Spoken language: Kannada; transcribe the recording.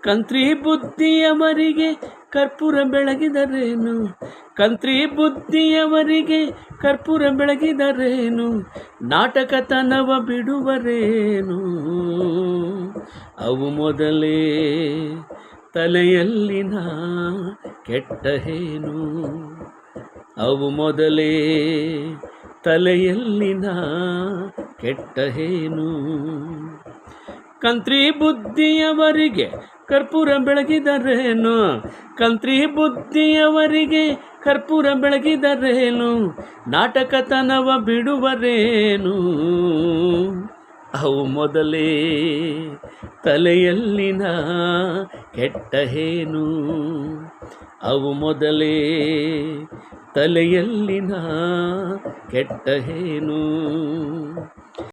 ಕಂತ್ರಿ ಬುದ್ಧಿಯವರಿಗೆ ಕರ್ಪೂರ ಬೆಳಗಿದರೇನು? ಕಂತ್ರಿ ಬುದ್ಧಿಯವರಿಗೆ ಕರ್ಪೂರ ಬೆಳಗಿದರೇನು? ನಾಟಕತನವ ಬಿಡುವರೇನು? ಅವು ಮೊದಲೇ ತಲೆಯಲ್ಲಿನ ಕೆಟ್ಟ ಹೇನು. ಅವು ಮೊದಲೇ ತಲೆಯಲ್ಲಿನ ಕೆಟ್ಟ ಹೇನು. ಕಂತ್ರಿ ಬುದ್ಧಿಯವರಿಗೆ ಕರ್ಪೂರ ಬೆಳಗಿದರೇನು? ಕಂತ್ರಿ ಬುದ್ಧಿಯವರಿಗೆ ಕರ್ಪೂರ ಬೆಳಗಿದರೇನು? ನಾಟಕತನವ ಬಿಡುವರೇನು? ಅವು ಮೊದಲೇ ತಲೆಯಲ್ಲಿನ ಕೆಟ್ಟ ಹೇನು ಅವು ಮೊದಲೇ ತಲೆಯಲ್ಲಿನ ಕೆಟ್ಟ ಹೇನು